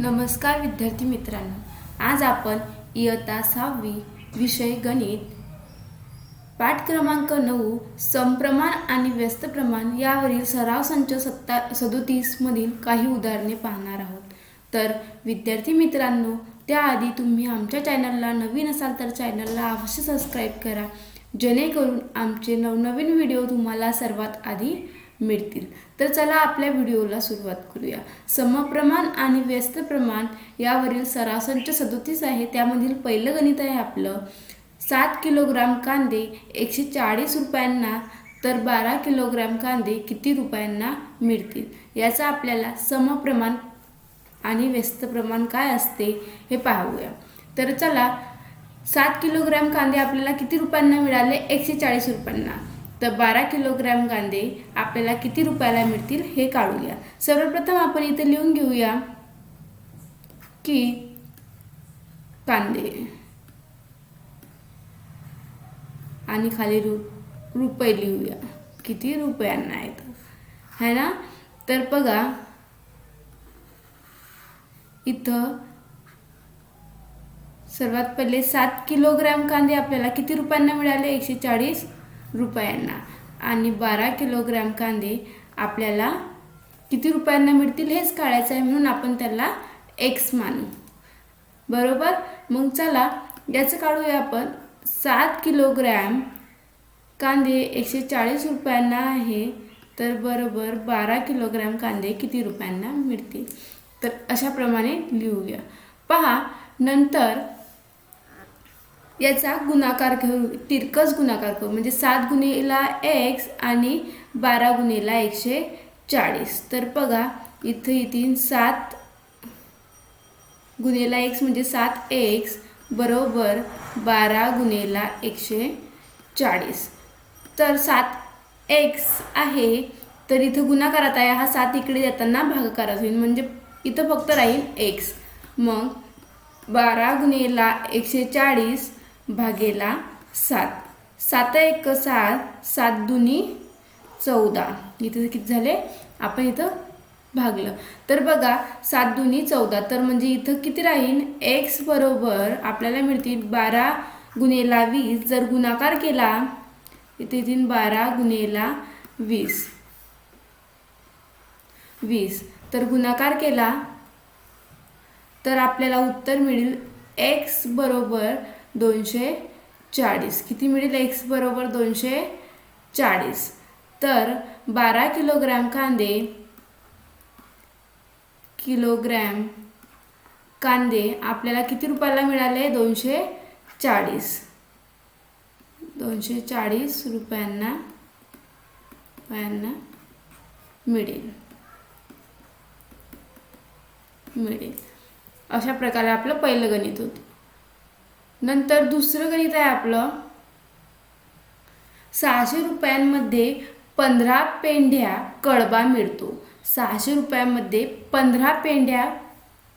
नमस्कार विद्यार्थी मित्रांनो. आज आपण इयत्ता सहावी विषय गणित. पाठ क्रमांक नऊ समप्रमाण आणि व्यस्त प्रमाण यावरील सराव संच सत्ता सदोतीसमधील काही उदाहरणे पाहणार आहोत. तर विद्यार्थी मित्रांनो त्याआधी तुम्ही आमच्या चॅनलला नवीन असाल तर चॅनलला अवश्य सबस्क्राईब करा. जेणेकरून आमचे नवनवीन व्हिडिओ तुम्हाला सर्वात आधी मिळतील. तर चला आपल्या व्हिडिओला सुरुवात करूया. समप्रमाण आणि व्यस्त प्रमाण यावरील सरासंच सदोतीस आहे. त्यामधील पहिलं गणित आहे आपलं सात किलोग्राम कांदे एकशे चाळीस रुपयांना तर बारा किलोग्राम कांदे किती रुपयांना मिळतील? याचा आपल्याला समप्रमाण आणि व्यस्त प्रमाण काय असते हे पाहूया. तर चला सात किलोग्रॅम कांदे आपल्याला किती रुपयांना मिळाले? एकशे चाळीस रुपयांना. तर बारा किलोग्रॅम कांदे आपल्याला किती रुपयाला मिळतील हे काढूया. सर्वप्रथम आपण इथे लिहून घेऊया की कांदे. आणि खाली रु रुपये लिहूया. किती रुपयांना आहेत? है ना? तर बघा इथं सर्वात पहिले सात किलोग्रॅम कांदे आपल्याला किती रुपयांना मिळाले? एकशे चाळीस. रुपयांना. आणि बारा किलोग्रॅम कांदे आपल्याला किती रुपयांना मिळतील हेच काढायचं आहे म्हणून आपण त्याला एक्स मानू. बरोबर? मग चला याचं काढूया आपण. सात किलोग्रॅम कांदे एकशे चाळीस रुपयांना आहे. तर बरोबर बारा किलोग्रॅम कांदे किती रुपयांना मिळतील? तर अशाप्रमाणे लिहूया. पहा नंतर याचा गुणाकार घेऊ तिरकस गुणाकार करू म्हणजे सात गुणेला एक्स आणि बारा गुणेला एकशे चाळीस. तर बघा इथं येतील सात गुणेला एक्स म्हणजे सात एक्स बरोबर बारा गुणेला एकशे चाळीस. तर सात एक्स आहे तर इथं गुणाकारात आहे हा सात इकडे जाताना भागाकारात होईल. म्हणजे इथं फक्त राहील एक्स मग बारा गुणेला एकशे चाळीस भागेला सात. सात एक सात सात दुनी चौदा. इथं किती झाले? आपण इथं भागलं. तर बघा सात दुनी चौदा. तर म्हणजे इथं किती राहील? एक्स बरोबर आपल्याला मिळतील बारा गुणेला वीस. जर गुणाकार केला इथे येतील बारा गुणेला वीस. वीस. तर गुणाकार केला तर आपल्याला उत्तर मिळेल. एक्स बरोबर दोनशे चाळीस. किती मिळेल एक्स बरोबर दोनशे चाळीस? तर बारा किलोग्रॅम कांदे किलोग्रॅम कांदे आपल्याला किती रुपयाला मिळाले? दोनशे चाळीस. दोनशे चाळीस रुपयांना रुपयांना मिळेल. मिळेल. अशा प्रकारे आपलं पहिलं गणित होतं. नंतर दुसरं गणित आहे आपलं. सहाशे रुपयांमध्ये पंधरा पेंढ्या कळबा मिळतो. सहाशे रुपयांमध्ये पंधरा पेंढ्या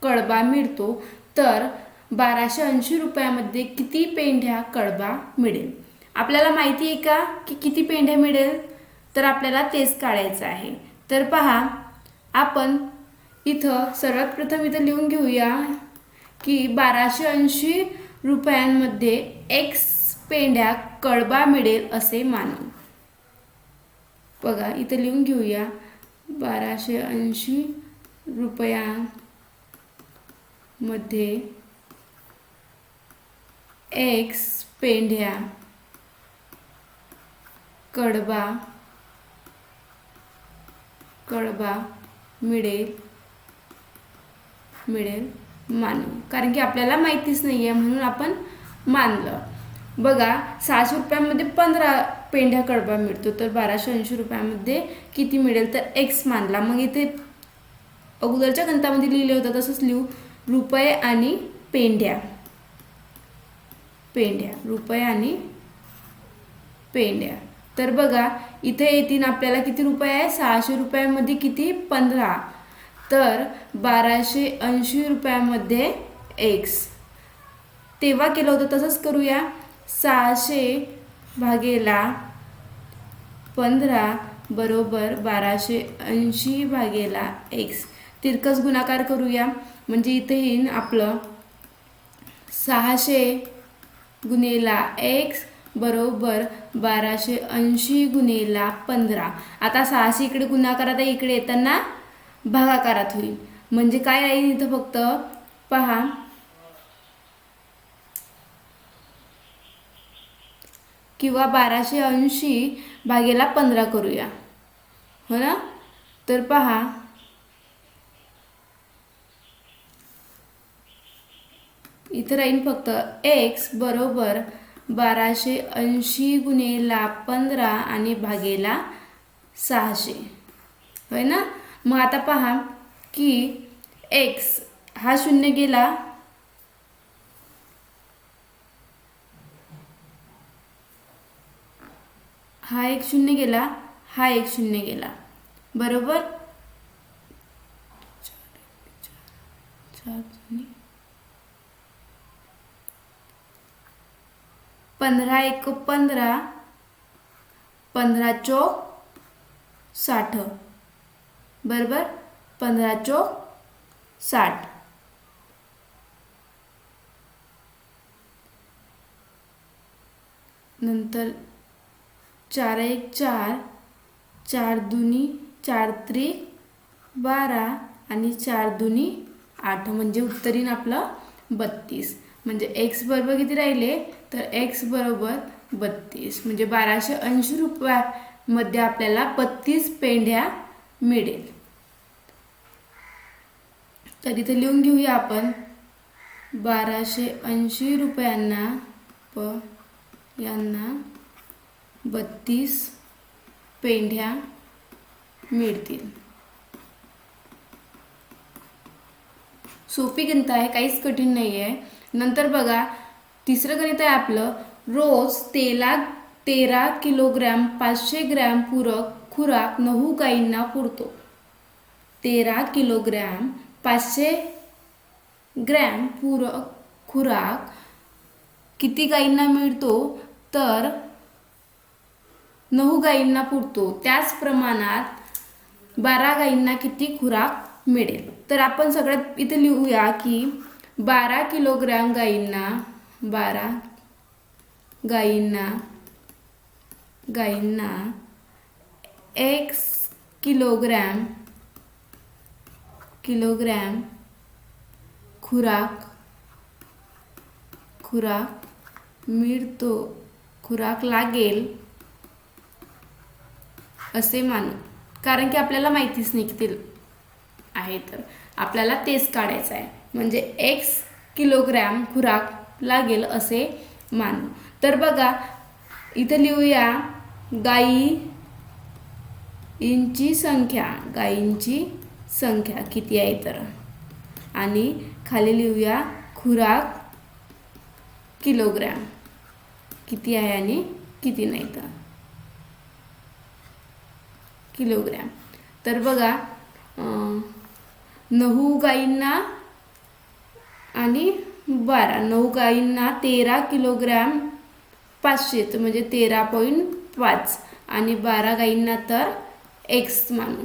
कळबा मिळतो. तर बाराशे ऐंशी रुपयामध्ये किती पेंढ्या कळबा मिळेल? आपल्याला माहिती आहे का की किती पेंढ्या मिळेल? तर आपल्याला तेच काढायचं आहे. तर पहा आपण इथं सर्वात प्रथम इथं लिहून घेऊया की बाराशे ऐंशी रुपयांमध्ये एक्स पेंड्या कळबा मिळेल असे मानू. बघा इथं लिहून घेऊया. बाराशे ऐंशी रुपयामध्ये एक्स पेंढ्या कडबा कडबा मिळेल मिळेल. मानू कारण की आपल्याला माहितीच नाही आहे म्हणून आपण मानलं. बघा सहाशे रुपयामध्ये पंधरा पेंढ्या कडबा मिळतो तर बाराशे ऐंशी रुपयामध्ये किती मिळेल? तर एक्स मानला. मग इथे अगोदरच्या गणितामध्ये लिहिले होतं तसंच लिहू. रुपये आणि पेंढ्या. पेंढ्या. रुपये आणि पेंढ्या. तर बघा इथे येतील आपल्याला किती रुपये आहे? सहाशे रुपयामध्ये किती? पंधरा. तर बाराशे ऐंशी रुपयामध्ये एक्स तेव्हा केलं होतं तसंच करूया. सहाशे भागेला पंधरा बरोबर बाराशे ऐंशी भागेला एक्स तिरकस गुणाकार करूया. म्हणजे इथे येईन आपलं सहाशे गुणेला एक्स बरोबर बाराशे ऐंशी गुणेला पंधरा. आता सहाशे इकडे गुणाकार आता इकडे येताना भागाकारात होईल. म्हणजे काय राहील इथं फक्त? पहा. किंवा बाराशे ऐंशी भागेला पंधरा करूया. हो ना? तर पहा. इथं राहील फक्त एक्स बरोबर बाराशे ऐंशी गुणेला पंधरा आणि भागेला सहाशे. होय ना? मग आता पहा की एक्स हा शून्य गेला. हा एक शून्य गेला हा एक शून्य गेला. बरोबर? पंधरा एक पंधरा पंधरा चौक साठ. बरोबर? पंधरा चौक साठ. नंतर चार एक चार चार दुनी चार त्रि बारा आणि चार दुनी आठ. म्हणजे उत्तरीन आपलं बत्तीस. म्हणजे एक्स बरोबर किती राहिले? तर एक्स बरोबर बत्तीस. म्हणजे बाराशे ऐंशी रुपयामध्ये आपल्याला बत्तीस पेंढ्या मिळेल. तर इथे लिहून घेऊया आपण. बाराशे ऐंशी रुपयांना प यांना बत्तीस पेंढ्या मिळतील. सोपी गणित आहे काहीच कठीण नाही आहे नंतर बघा तिसरं गणित आहे आपलं. रोज तेला तेरा किलोग्रॅम पाचशे ग्रॅम पूरक खुराक नऊ गाईंना पुरतो. तेरा किलोग्रॅम पाचशे ग्रॅम पुर खुराक किती गाईंना मिळतो? तर नऊ गाईंना पुरतो. त्याच प्रमाणात बारा गाईंना किती खुराक मिळेल? तर आपण सगळ्यात इथे लिहूया की बारा किलोग्रॅम गाईंना बारा गाईंना गाईंना एक किलोग्रॅम किलोग्रॅम खुराक खुराक मिळतो. खुराक लागेल असे मानू. कारण की आपल्याला माहितीच नाही आहे तर. आपल्याला तेच काढायचं आहे. म्हणजे एक्स किलोग्रॅम खुराक लागेल असे मानू. तर बघा इथं लिहूया गाई इंची संख्या गायींची संख्या किती आहे तर? आणि खाली लिहूया खुराक किलोग्रॅम. किती आहे आणि किती नाही तर? किलोग्रॅम. तर बघा नऊ गाईंना आणि बारा. नऊ गाईंना तेरा किलोग्रॅम पाचशे. तर म्हणजे तेरा पॉईंट पाच. आणि बारा गाईंना तर एक्स मानू.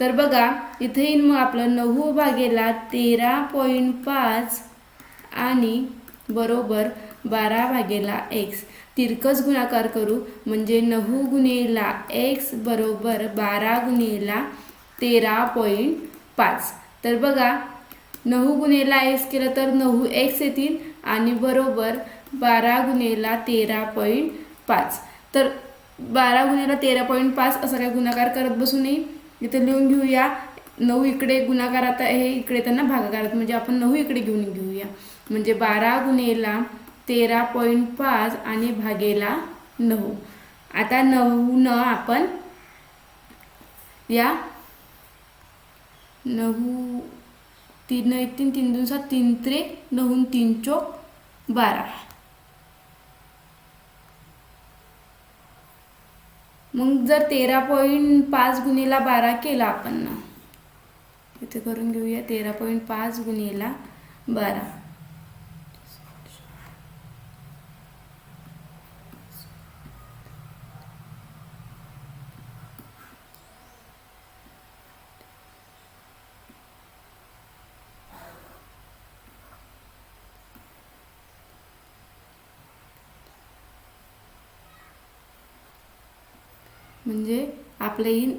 तर बघा इथे येईन मग आपलं नऊ भागेला तेरा पॉईंट पाच आणि बरोबर बारा भागेला एक्स तिरकस गुणाकार करू म्हणजे नऊ गुणेला एक्स बरोबर बारा गुणेला तेरा पॉईंट पाच. तर बघा नऊ गुणेला एक्स केलं तर नऊ एक्स येतील आणि बरोबर बारा गुणेला तेरा पॉईंट पाच. तर बारा गुणेला तेरा पॉईंट पाच असा काय गुणाकार करत बसू नये इथं लिहून घेऊया. नऊ इकडे गुणाकारात हे इकडे त्यांना भागाकारात म्हणजे आपण नऊ इकडे घेऊन घेऊया. म्हणजे बारा गुणेला तेरा पॉईंट पाच आणि भागेला नऊ. आता नऊ न आपण या नऊ तीन एक तीन तीन दोन सात तीन त्रे नऊन तीन चोक बारा. मग जर तेरा पॉईंट पाच गुणीला बारा केला आपण ना इथे करून घेऊया तेरा पॉईंट पाच गुणीला बारा. म्हणजे आपलं येईन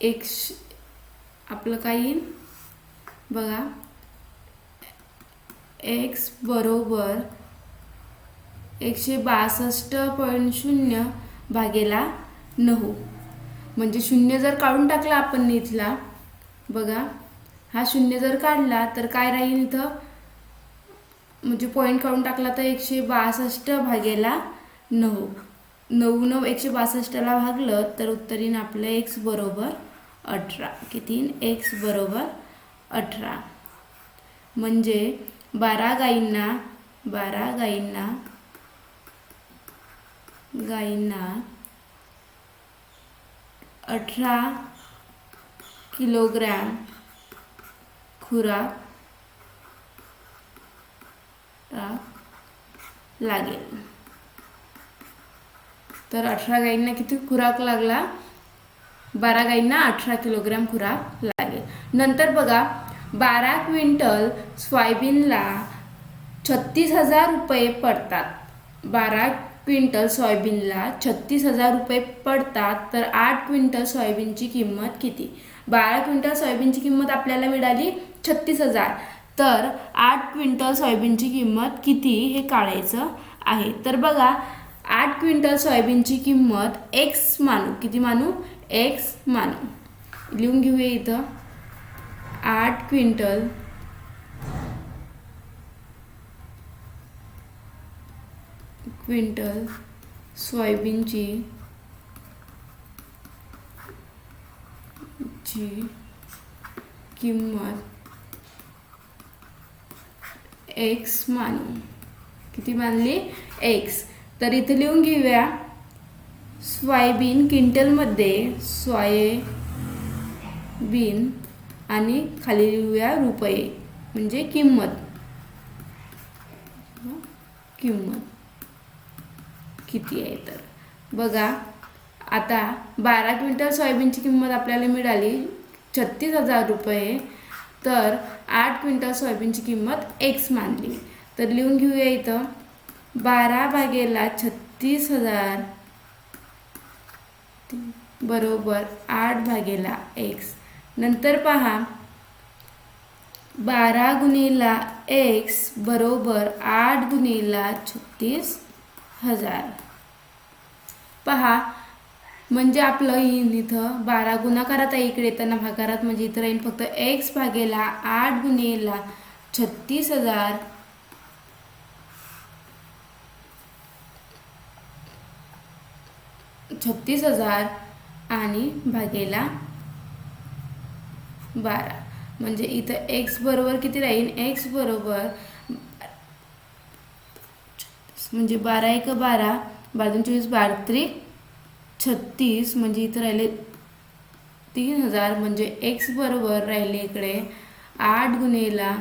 एकश आपलं काय येईल बघा. एक्स बरोबर एकशे बासष्ट पॉईंट शून्य भागेला नऊ. म्हणजे शून्य जर काढून टाकला आपण इथला बघा. हा शून्य जर काढला तर काय राहील इथं? म्हणजे पॉईंट काढून टाकला तर एकशे बासष्ट भागेला नऊ. नऊ नऊ एकशे बासष्टला भागलं तर उत्तर येईन आपलं एक्स बरोबर अठरा. किती एक्स बरोबर अठरा. म्हणजे बारा गाईंना बारा गाईंना गाईंना अठरा किलोग्रॅम खुराक लागेल. तर अठरा गाईंना किती खुराक लागला? बारा गाईंना अठरा किलोग्रॅम खुराक लागेल. नंतर बघा बारा क्विंटल सोयाबीनला छत्तीस हजार रुपये पडतात. बारा क्विंटल सोयाबीनला छत्तीस हजार रुपये पडतात तर आठ क्विंटल सोयाबीनची किंमत किती? बारा क्विंटल सोयाबीनची किंमत आपल्याला मिळाली छत्तीस हजार. तर आठ क्विंटल सोयाबीनची किंमत किती हे काढायचं आहे. तर बघा आठ क्विंटल सोयाबीनची किंमत एक्स मानू. किती मानू? एक्स मानू. लिहून घेऊया इथं. आठ क्विंटल क्विंटल सोयाबीनची ची किंमत एक्स मानू. किती मानली? एक्स तर इथे लिहून घेऊया. सोयाबीन क्विंटलमध्ये सोयाबीन आणि खाली लिहूया रुपये म्हणजे किंमत. किंमत. किती आहे तर? बघा आता बारा क्विंटल सोयाबीनची किंमत आपल्याला मिळाली छत्तीस हजार रुपये. तर आठ क्विंटल सोयाबीनची किंमत एक्स मानली. तर लिहून घेऊया इथं. बारा भागेला छत्तीस हजार. बरोबर आठ भागेला एक्स नंतर पहा. बारा गुणीला एक्स बरोबर आठ गुणीला छत्तीस हजार. पहा. म्हणजे आपलं येईन इथं. बारा गुणाकारात आहे इकडे येताना भागारात म्हणजे इथं राहील फक्त एक्स भागेला आठ गुणीला छत्तीस हजार. छत्तीस हजार आणि भागेला बारा. म्हणजे इथं एक्स बरोबर किती राहील एक्स बरोबर म्हणजे बारा एक बारा बाजून चोवीस बारा त्रिक छत्तीस म्हणजे इथं राहिले तीन हजार म्हणजे एक्स बरोबर राहिले इकडे आठ गुणेला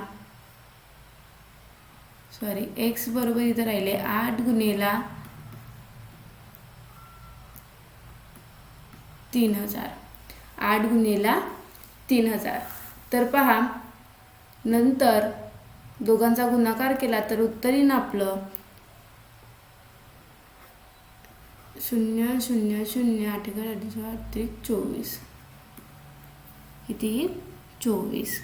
सॉरी एक्स बरोबर इथं राहिले आठ गुणेला तीन हजार. आठ गुणेला तीन हजार. तर पहा नंतर दोघांचा गुणाकार केला तर उत्तर येईन आपलं शून्य शून्य शून्य आठ एका अडीच आठ त्रिक चोवीस. किती? येईल चोवीस.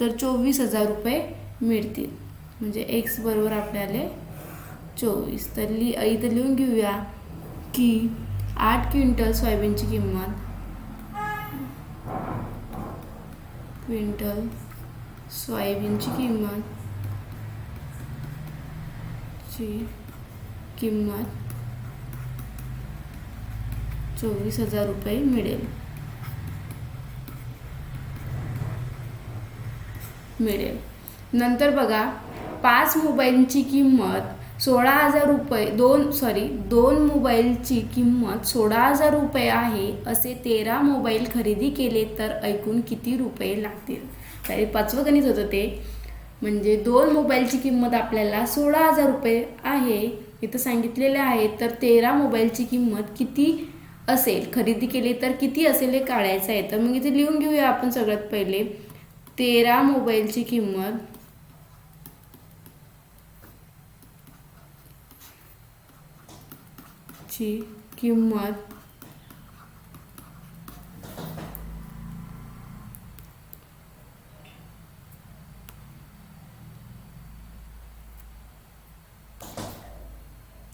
तर चोवीस हजार रुपये मिळतील. म्हणजे एक्स बरोबर आपल्याला चोवीस तर लि इथं लिहून घेऊया की आठ क्विंटल सोयाबीनची किंमत. क्विंटल सोयाबीनची किंमत. ची किंमत चोवीस हजार रुपये मिळेल. मिळेल. नंतर बघा पाच मोबाईलची किंमत सोळा हजार रुपये दोन सॉरी दोन मोबाईलची किंमत सोळा हजार रुपये आहे असे तेरा मोबाईल खरेदी केले तर ऐकून किती रुपये लागतील? तरी पाचवं गणित होतं ते. म्हणजे दोन मोबाईलची किंमत आपल्याला सोळा हजार रुपये आहे इथं सांगितलेले आहे तर तेरा मोबाईलची किंमत किती असेल? खरेदी केली तर किती असेल हे काढायचं आहे. तर मग इथे लिहून घेऊया आपण सगळ्यात पहिले. तेरा मोबाईलची किंमत ची किंमत.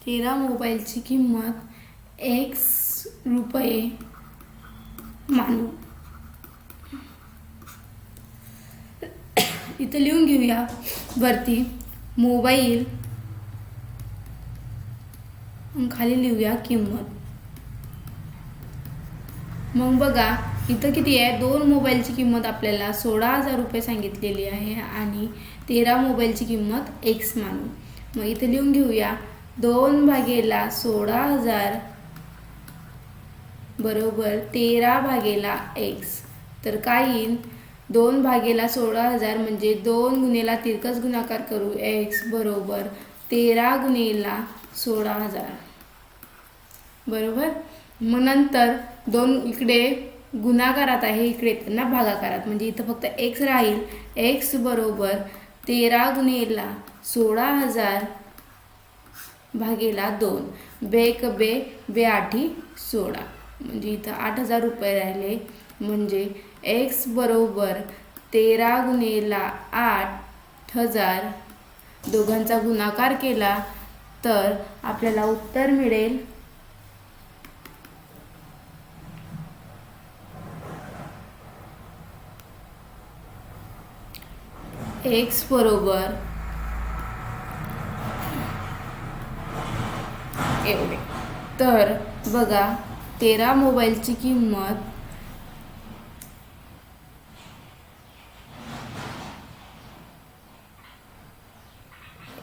तेरा मोबाईलची किंमत एक्स रुपये. मानू. इथं लिहून घेऊया. वरती मोबाईल खाली लिहूया किंमत. मग बघा इथं किती आहे? दोन मोबाईलची किंमत आपल्याला सोळा हजार रुपये सांगितलेली आहे आणि तेरा मोबाईलची किंमत एक्स मानू. मग इथं लिहून घेऊया. दोन भागेला सोळा हजार बरोबर तेरा भागेला एक्स तर काय येईल दोन भागेला सोळा हजार म्हणजे दोन गुन्हेला तिरकस गुणाकार करू एक्स बरोबर तेरा गुन्हेला सोळा हजार. बरोबर? मग नंतर दोन इकडे गुणाकारात आहे इकडे त्यांना भागाकारात. म्हणजे इथं फक्त एक्स राहील. एक्स बरोबर तेरा गुणेला सोळा हजार भागेला दोन. बेक बे बे आठी सोळा. म्हणजे इथं आठ हजार रुपये राहिले. म्हणजे एक्स बरोबर तेरा गुणेला आठ हजार दोघांचा गुणाकार केला तर आपल्याला उत्तर मिळेल एक्स बरोबर एवढे. तर बघा तेरा मोबाईलची किंमत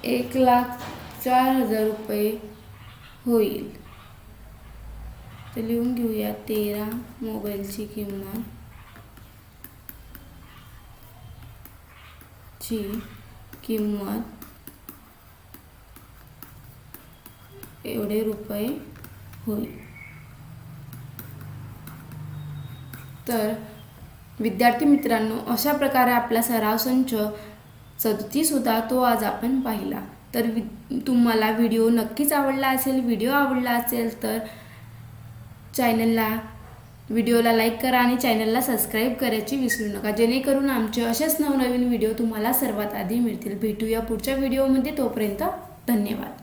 एक लाख चार हजार रुपये होईल. तर लिहून घेऊया तेरा मोबाईलची किंमत. ची किंमत एवढे रुपये होईल. तर विद्यार्थी मित्रांनो अशा प्रकारे आपला सराव संच सदतीस होता तो आज आपण पाहिला. तर वि तुम्हाला व्हिडिओ नक्कीच आवडला असेल व्हिडिओ आवडला असेल तर चॅनलला व्हिडिओला लाईक करा आणि चॅनलला सबस्क्राईब करायची विसरू नका. जेणेकरून आमचे असेच नवनवीन व्हिडिओ तुम्हाला सर्वात आधी मिळतील. भेटूया पुढच्या व्हिडिओमध्ये. तोपर्यंत धन्यवाद.